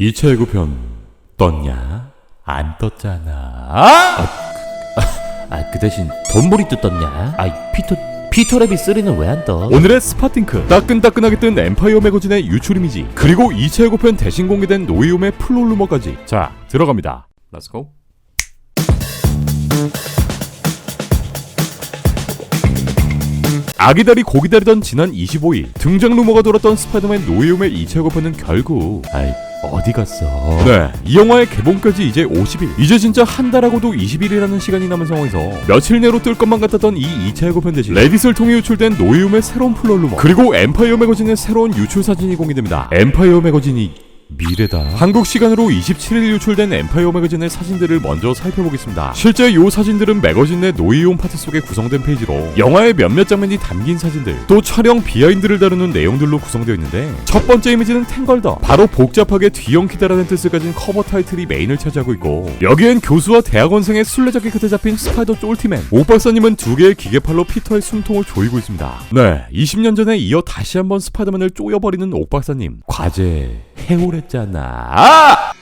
2차 예고편 떴냐? 안 떴잖아. 아, 그, 아, 그 대신 돈벌이도 떴냐? 아, 피터 피터랩이 3는 왜 안 떠? 오늘의 스파팅크 따끈따끈하게 뜬 엠파이어 매거진의 유출 이미지 그리고 2차 예고편 대신 공개된 노이움의 플롯 루머까지 자 들어갑니다 렛츠고 아기다리 고기다리던 지난 25일 등장 루머가 돌았던 스파이더맨 노이움의 2차 예고편은 결국 아이, 어디 갔어? 네, 이 영화의 개봉까지 이제 50일. 이제 진짜 한 달하고도 20일이라는 시간이 남은 상황에서 며칠 내로 뜰 것만 같았던 이 2차 예고편 대신 레딧을 통해 유출된 노이움의 새로운 플롯 루머 그리고 엠파이어 매거진의 새로운 유출 사진이 공개됩니다. 엠파이어 매거진이 미래다. 한국 시간으로 27일 유출된 엠파이어 매거진의 사진들을 먼저 살펴보겠습니다. 실제 이 사진들은 매거진 내 노이온 파트 속에 구성된 페이지로 영화의 몇몇 장면이 담긴 사진들, 또 촬영 비하인드를 다루는 내용들로 구성되어 있는데 첫 번째 이미지는 탱걸더, 바로 복잡하게 뒤엉키다라는 뜻을 가진 커버 타이틀이 메인을 차지하고 있고 여기엔 교수와 대학원생의 술래잡기 끝에 잡힌 스파이더 쫄티맨, 옥박사님은 두 개의 기계팔로 피터의 숨통을 조이고 있습니다. 네, 20년 전에 이어 다시 한번 스파이더맨을 쪼여버리는 옥 박사님. 과제 해오 랬잖아. 아!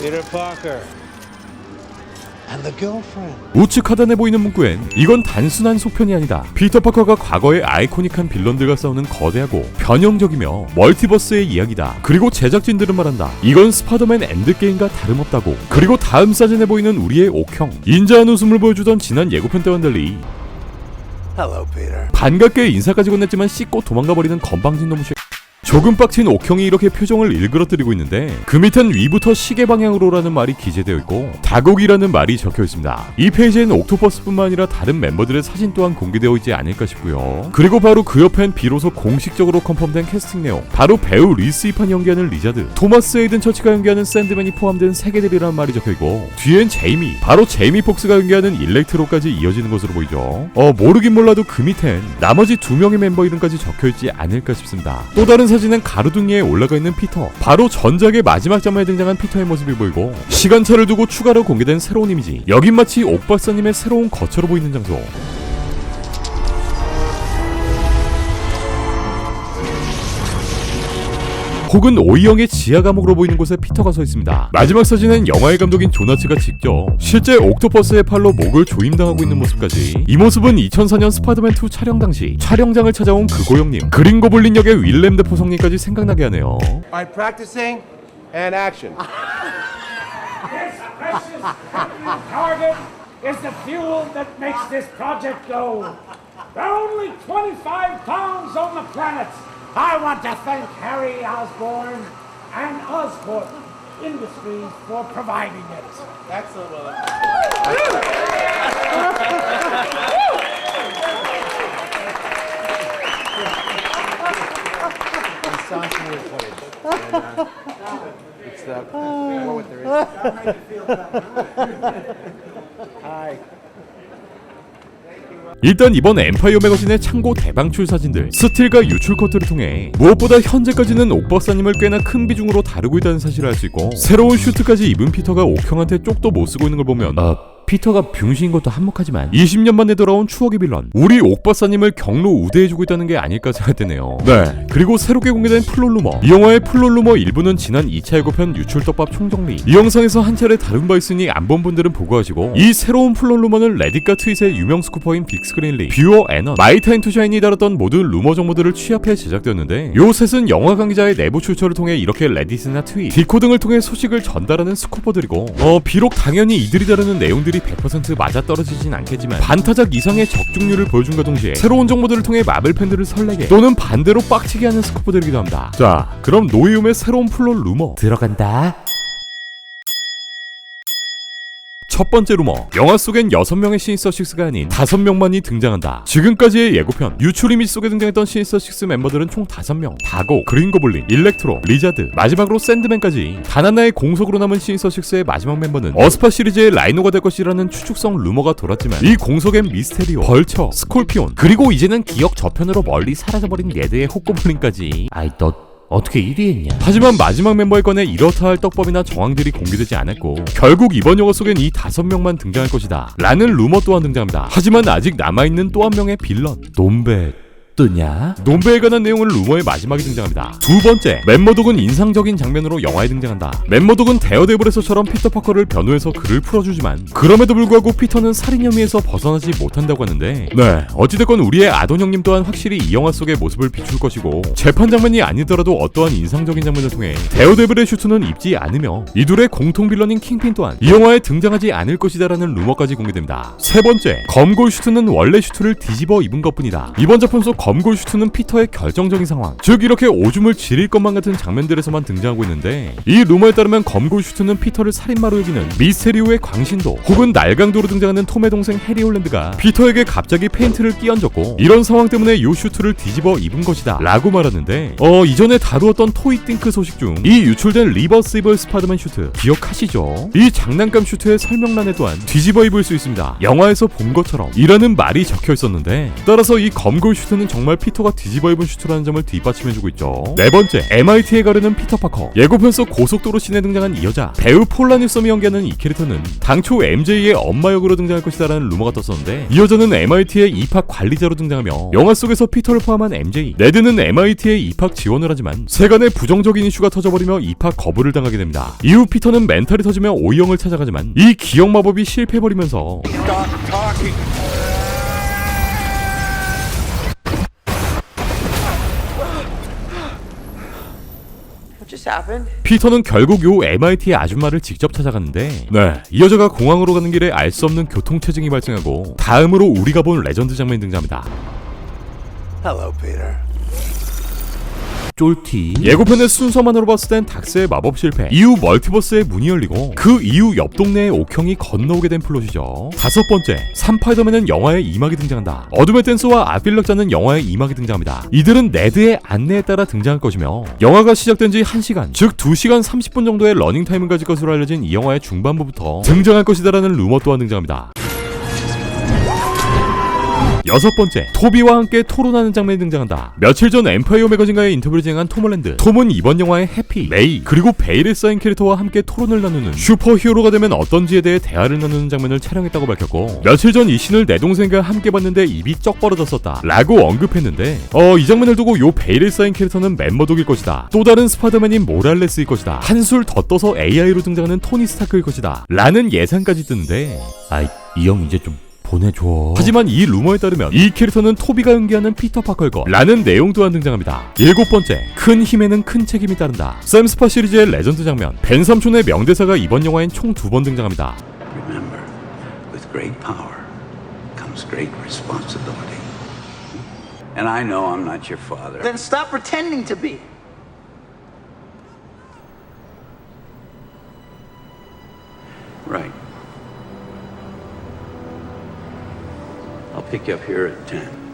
Peter Parker. 우측 하단에 보이는 문구엔 이건 단순한 속편이 아니다. 피터 파커가 과거의 아이코닉한 빌런들과 싸우는 거대하고 변형적이며 멀티버스의 이야기다. 그리고 제작진들은 말한다. 이건 스파더맨 엔드게임과 다름없다고. 그리고 다음 사진에 보이는 우리의 옥형. 인자한 웃음을 보여주던 지난 예고편 때와는 달리. 반갑게 인사까지 건넸지만 씻고 도망가버리는 건방진 놈의 쉐... 조금 빡친 옥형이 이렇게 표정을 일그러뜨리고 있는데 그 밑엔 위부터 시계 방향으로라는 말이 기재되어 있고 다곡이라는 말이 적혀 있습니다. 이 페이지엔 옥토퍼스뿐만 아니라 다른 멤버들의 사진 또한 공개되어 있지 않을까 싶고요. 그리고 바로 그 옆엔 비로소 공식적으로 컨펌된 캐스팅 내용 바로 배우 리스 이판이 연기하는 리자드 토마스 에이든 처치가 연기하는 샌드맨이 포함된 세계들이라는 말이 적혀 있고 뒤엔 제이미 바로 제이미 폭스가 연기하는 일렉트로까지 이어지는 것으로 보이죠. 어 모르긴 몰라도 그 밑엔 나머지 두 명의 멤버 이름까지 적혀 있지 않을까 싶습니다. 또 다른 사진은 가로등리에 올라가 있는 피터. 바로 전작의 마지막 장면에 등장한 피터의 모습이 보이고 시간차를 두고 추가로 공개된 새로운 이미지. 여긴 마치 옥박사님의 새로운 거처로 보이는 장소. 혹은 오이영의 지하 감옥으로 보이는 곳에 피터가 서 있습니다. 마지막 사진은 영화의 감독인 조나츠가 직접 실제 옥토퍼스의 팔로 목을 조임당하고 있는 모습까지 이 모습은 2004년 스파이더맨 2 촬영 당시 촬영장을 찾아온 그 고영님 그린 고블린 역의 윌렘 데포 성님까지 생각나게 하네요. By practicing and action. target is the fuel that makes this project go. There are only 25 pounds on the planet. I want to thank Harry Osborne and Osborne Industries for providing it. Excellent, Willem. I'm saucing your footage. And, uh, it's the more what there is. Hi. 일단 이번 엠파이어 매거진의 창고 대방출 사진들 스틸과 유출 커트를 통해 무엇보다 현재까지는 옥박사님을 꽤나 큰 비중으로 다루고 있다는 사실을 알 수 있고 새로운 슈트까지 입은 피터가 옥형한테 쪽도 못 쓰고 있는 걸 보면 어, 피터가 병신인 것도 한몫하지만 20년 만에 돌아온 추억의 빌런. 우리 옥박사님을 경로 우대해주고 있다는 게 아닐까 생각되네요. 네. 그리고 새롭게 공개된 플롯 루머. 이 영화의 플롯 루머 일부는 지난 2차 예고편 유출 떡밥 총정리. 이 영상에서 한 차례 다룬 바 있으니 안 본 분들은 보고하시고 이 새로운 플롯 루머는 레딧과 트윗의 유명 스쿠퍼인 빅스크린리 뷰어 애넌 마이타임 투샤인이 다뤘던 모든 루머 정보들을 취합해 제작되었는데 요 셋은 영화 관계자의 내부 출처를 통해 이렇게 레딧이나 트윗 디코 등을 통해 소식을 전달하는 스쿠퍼들이고 어 비록 당연히 이들이 다루는 내용들이 100% 맞아떨어지진 않겠지만 반타작 이상의 적중률을 보여준과 동시에 새로운 정보들을 통해 마블 팬들을 설레게 또는 반대로 빡치게 하는 스쿠퍼들이기도 합니다 자 그럼 노이움의 새로운 플롯 루머 들어간다. 첫 번째 루머. 영화 속엔 6명의 시니스터6가 아닌 5명만이 등장한다. 지금까지의 예고편 유출 이미지 속에 등장했던 시니스터6 멤버들은 총 5명. 다고, 그린고블린, 일렉트로, 리자드 마지막으로 샌드맨까지. 단 하나의 공속으로 남은 시니스터6의 마지막 멤버는 어스파 시리즈의 라이노가 될 것이라는 추측성 루머가 돌았지만 이 공속엔 미스테리오, 벌처, 스콜피온 그리고 이제는 기억 저편으로 멀리 사라져버린 예드의 호꼬블린까지. 아이 너 어떻게 1위 했냐? 하지만 마지막 멤버에 관해 이렇다 할 떡밥이나 정황들이 공개되지 않았고 결국 이번 영화 속엔 이 다섯 명만 등장할 것이다 라는 루머 또한 등장합니다 하지만 아직 남아있는 또 한 명의 빌런 논배 뜨냐? 논배에 관한 내용은 루머의 마지막에 등장합니다. 두 번째, 멤버독은 인상적인 장면으로 영화에 등장한다. 멤버독은 데어데블에서처럼 피터 파커를 변호해서 그를 풀어주지만 그럼에도 불구하고 피터는 살인 혐의에서 벗어나지 못한다고 하는데 네, 어찌됐건 우리의 아돈 형님 또한 확실히 이 영화 속의 모습을 비출 것이고 재판 장면이 아니더라도 어떠한 인상적인 장면을 통해 데어데블의 슈트는 입지 않으며 이 둘의 공통 빌런인 킹핀 또한 이 영화에 등장하지 않을 것이다라는 루머까지 공개됩니다. 세 번째, 검골 슈트는 원래 슈트를 뒤집어 입은 것뿐이다. 이번 작품 속 검골 슈트는 피터의 결정적인 상황, 즉 이렇게 오줌을 지릴 것만 같은 장면들에서만 등장하고 있는데 이 루머에 따르면 검골 슈트는 피터를 살인마로 여기는 미스테리오의 광신도 혹은 날강도로 등장하는 톰의 동생 해리 홀랜드가 피터에게 갑자기 페인트를 끼얹었고 이런 상황 때문에 요 슈트를 뒤집어 입은 것이다 라고 말하는데 어 이전에 다루었던 토이 띵크 소식 중 이 유출된 리버시블 스파이더맨 슈트 기억하시죠? 이 장난감 슈트의 설명란에 또한 뒤집어 입을 수 있습니다. 영화에서 본 것처럼. 이라는 말이 적혀 있었는데 따라서 이 검골 슈트는 정말 피터가 뒤집어 입은 슈트라는 점을 뒷받침해주고 있죠. 네 번째 MIT에 가르는 피터 파커. 예고편 속 고속도로 씬에 등장한 이 여자. 배우 폴라 뉴섬이 연기하는 이 캐릭터는 당초 MJ의 엄마 역으로 등장할 것이다라는 루머가 떴었는데 이 여자는 MIT의 입학 관리자로 등장하며 영화 속에서 피터를 포함한 MJ 네드는 MIT에 입학 지원을 하지만 세간의 부정적인 이슈가 터져버리며 입학 거부를 당하게 됩니다. 이후 피터는 멘탈이 터지며 오이영을 찾아가지만 이 기억 마법이 실패해버리면서 피터는 결국 요 MIT의 아줌마를 직접 찾아갔는데 네, 이 여자가 공항으로 가는 길에 알 수 없는 교통체증이 발생하고 다음으로 우리가 본 레전드 장면이 등장합니다. Hello, Peter. 쫄티. 예고편의 순서만으로 봤을 땐 닥스의 마법 실패. 이후 멀티버스의 문이 열리고 그 이후 옆 동네의 옥형이 건너오게 된 플롯이죠. 다섯 번째 삼파이더맨은 영화의 이막이 등장한다. 어둠의 댄스와 아빌럭자는 영화의 이막이 등장합니다. 이들은 네드의 안내에 따라 등장할 것이며 영화가 시작된 지 1시간 즉 2시간 30분 정도의 러닝타임을 가질 것으로 알려진 이 영화의 중반부부터 등장할 것이다라는 루머 또한 등장합니다 여섯 번째, 토비와 함께 토론하는 장면이 등장한다. 며칠 전 엠파이어 매거진과의 인터뷰를 진행한 톰 홀랜드. 톰은 이번 영화의 해피, 메이, 그리고 베일에 쌓인 캐릭터와 함께 토론을 나누는 슈퍼 히어로가 되면 어떤지에 대해 대화를 나누는 장면을 촬영했다고 밝혔고 며칠 전이 씬을 내 동생과 함께 봤는데 입이 쩍 벌어졌었다. 라고 언급했는데 어, 이 장면을 두고 요 베일에 쌓인 캐릭터는 멤버독일 것이다. 또 다른 스파이더맨인 모랄레스일 것이다. 한술 더 떠서 AI로 등장하는 토니 스타크일 것이다. 라는 예상까지 뜨는데 아이 이 형 이제 좀 보내줘 하지만 이 루머에 따르면 이 캐릭터는 토비가 연기하는 피터 파커일 거 라는 내용 또한 등장합니다. 일곱 번째, 큰 힘에는 큰 책임이 따른다. 샘 스파 시리즈의 레전드 장면, 벤 삼촌의 명대사가 이번 영화엔 총 두 번 등장합니다. Remember, with great power comes great responsibility. And I know I'm not your father. Then stop pretending to be. Pick you up here at 10.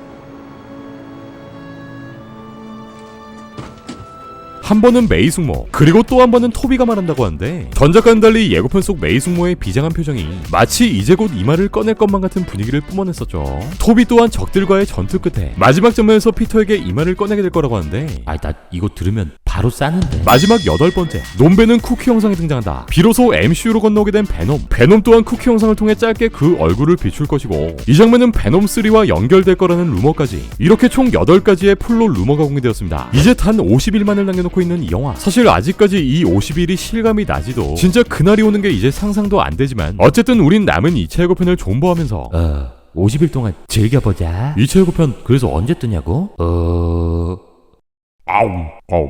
한 번은 메이 숙모, 그리고 또 한 번은 토비가 말한다고 하는데 전작과는 달리 예고편 속 메이 숙모의 비장한 표정이 마치 이제 곧 이 말을 꺼낼 것만 같은 분위기를 뿜어냈었죠. 토비 또한 적들과의 전투 끝에 마지막 장면에서 피터에게 이 말을 꺼내게 될 거라고 하는데 아이 나 이거 들으면 바로 싸는데 마지막 여덟 번째 논베는 쿠키 영상에 등장한다. 비로소 MCU로 건너오게 된 베놈. 베놈 또한 쿠키 영상을 통해 짧게 그 얼굴을 비출 것이고 이 장면은 베놈 3와 연결될 거라는 루머까지 이렇게 총 8가지의 풀로 루머가 공개되었습니다. 이제 단 50일만을 남겨놓고 있는 이 영화. 사실 아직까지 이 50일이 실감이 나지도 진짜 그날이 오는 게 이제 상상도 안 되지만 어쨌든 우린 남은 2차 예고편을 존버하면서 어 50일 동안 즐겨보자 2차 예고편 그래서 언제 뜨냐고? 어... 아우, 아우,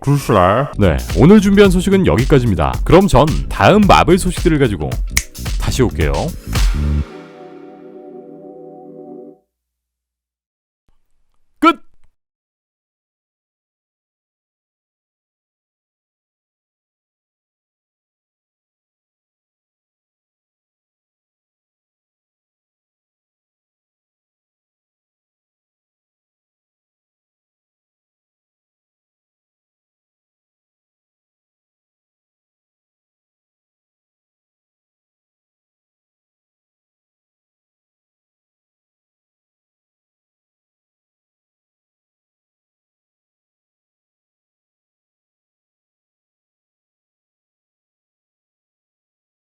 글쎄. 네, 오늘 준비한 소식은 여기까지입니다. 그럼 전 다음 마블 소식들을 가지고 다시 올게요.